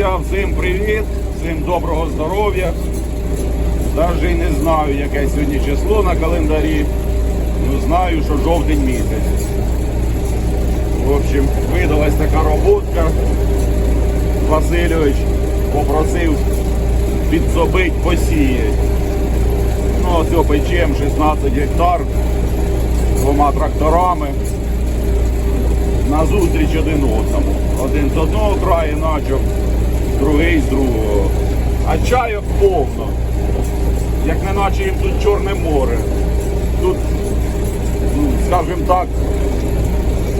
Друзі, всім привіт, всім доброго здоров'я. Навіть не знаю, яке сьогодні число на календарі. Ну знаю, що жовтень місяць. В общем, видалась така роботка. Васильович попросив підзобить посіяти. Ну, ось печем 16 гектар двома тракторами. На зустріч один одному. Один з одного краю начав, другий з другого. А чайок повно. Як не наче їм тут Чорне море. Тут, ну, скажімо так,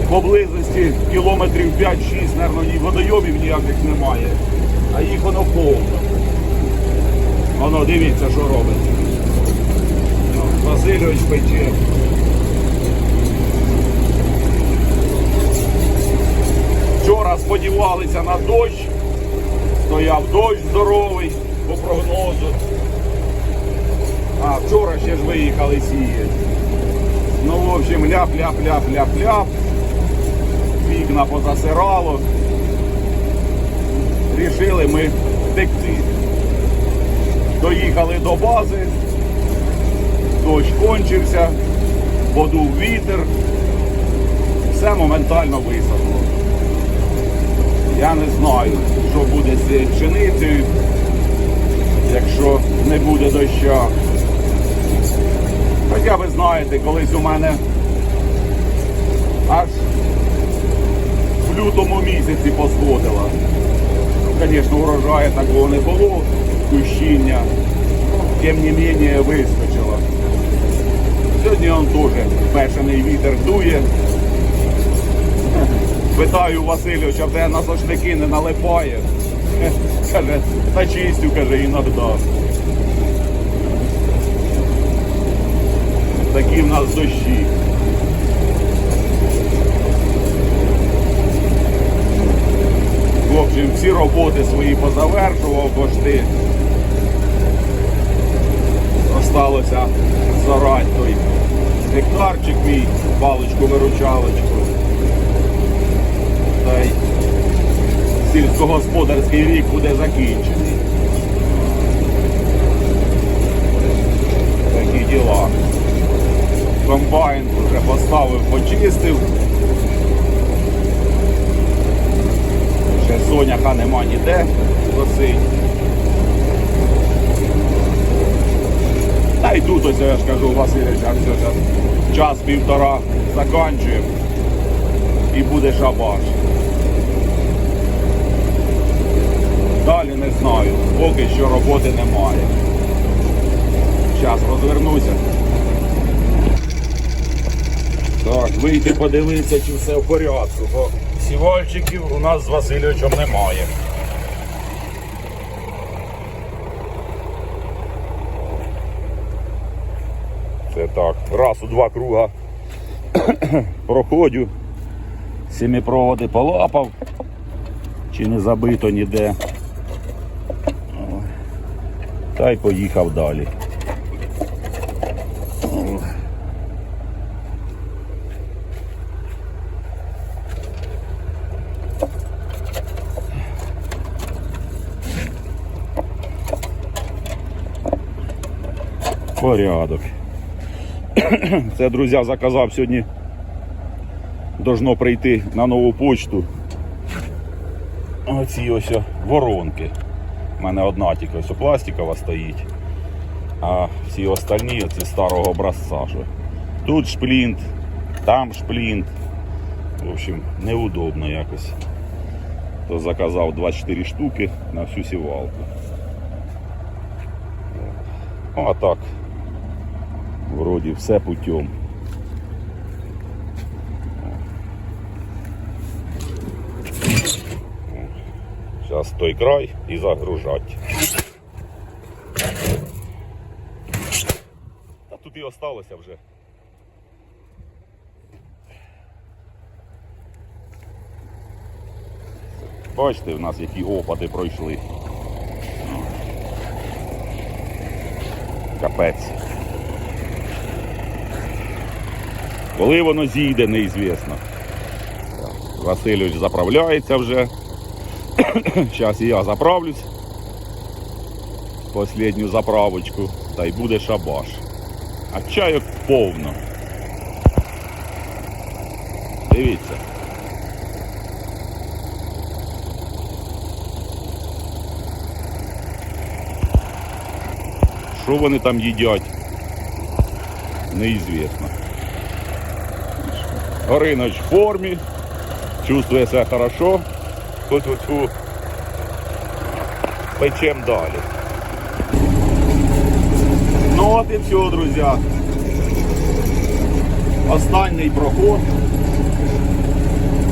поблизості кілометрів 5-6, мабуть, ні водойомів ніяких немає, а їх воно повно. Воно дивіться, що робить. Ну, Васильович пече. Вчора сподівалися на дощ, стояв дощ здоровий по прогнозу. А вчора ще ж виїхали сіяти. Ну, в общем, ляп-ляп-ляп-ляп-ляп. Вікна позасирало. Рішили ми втекти. Доїхали до бази, дощ кончився, подув вітер, все моментально висохло. Я не знаю, що буде з цією якщо не буде доща. Хоча ви знаєте, колись у мене аж в лютому місяці посходила. Звісно, урожаю такого не було, кущіння. Тим не менее вискочила. Сьогодні он теж бешений вітер дує. Питаю Васильовича, в тебе на сошники не налипає. Каже, та чистю, каже, іноді. Такі в нас дощі. В общем, всі роботи свої позавершував пошти. Осталося зарать той гектарчик мій, паличку-виручалочку. Та й сільськогосподарський рік буде закінчений. Такі діла. Комбайн вже поставив, почистив. Ще соняха нема ніде, висить. Та й тут ось я ж кажу, Васильович, а все зараз час-півтора заканчуємо і буде шабаш. Далі не знаю, поки що роботи немає. Зараз розвернуся. Так, вийти подивитися, чи все в порядку, бо сівальчиків у нас з Васильовичем немає. Це так, раз у два круга проходжу, сіміпроводи полапав, чи не забито ніде. Та й поїхав далі. Порядок. Це, друзі, заказав сьогодні. Должно прийти на нову почту. Оці ось воронки. У мене одна тільки пластикова стоїть. А всі остальні оці старого образця. Що. Тут шплінт, там шплінт. В общем, неудобно якось. То заказав 24 штуки на всю сівалку. Ну, а так, вроді все путем. Зараз той край і загружать. Та тут і осталося вже. Бачите, в нас які опади пройшли. Капець. Коли воно зійде, неізвісно. Васильович заправляється вже. Зараз і я заправлюсь. Последню заправочку. Та й буде шабаш. А чайок повно. Дивіться. Що вони там їдять? Неізвісно. Гориноч в формі, чувствує себе хорошо. Тут оцю печем далі. Ну от і все, друзі. Останній проход.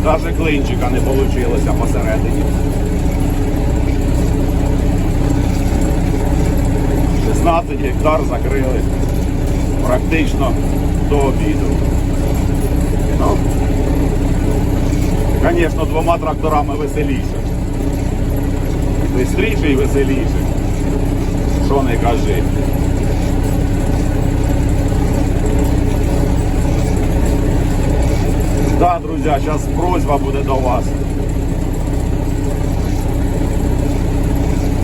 Даже клинчика не вийшло посередині. 16 гектар закрили практично до обіду. Звісно, двома тракторами веселіше. Бистріше і веселіше. Що не кажи. Так, друзі, зараз просьба буде до вас.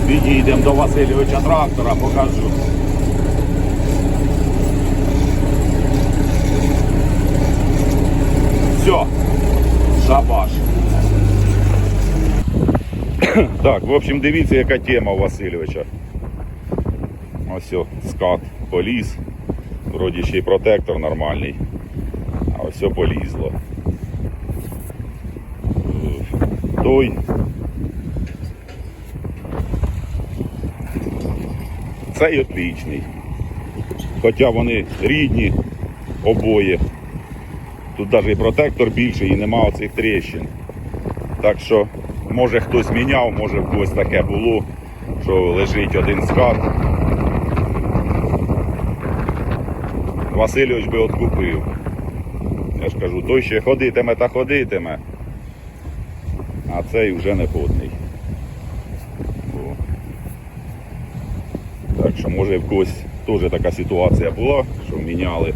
Підійдемо до Васильовича трактора, покажу. Все, шабаш. Так, в общем, дивіться, яка тема у Васильовича. Ось скат поліз. Вроді ще й протектор нормальний. А ось полізло. Той. Цей отлічний. Хоча вони рідні обоє. Тут навіть і протектор більший і нема оцих тріщин. Так що, може хтось міняв, може в когось таке було, що лежить один скат. Васильович би откупив. Я ж кажу, той ще ходитиме та ходитиме, а цей вже не ходний. Так що може в когось теж така ситуація була, що міняли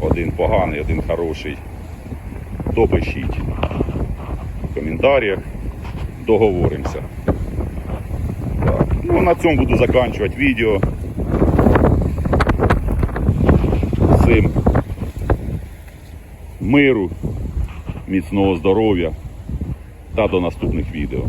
один поганий, один хороший. То пишіть коментарях, договоримося. Так. Ну, на цьому буду закінчувати відео. Всім миру, міцного здоров'я та до наступних відео.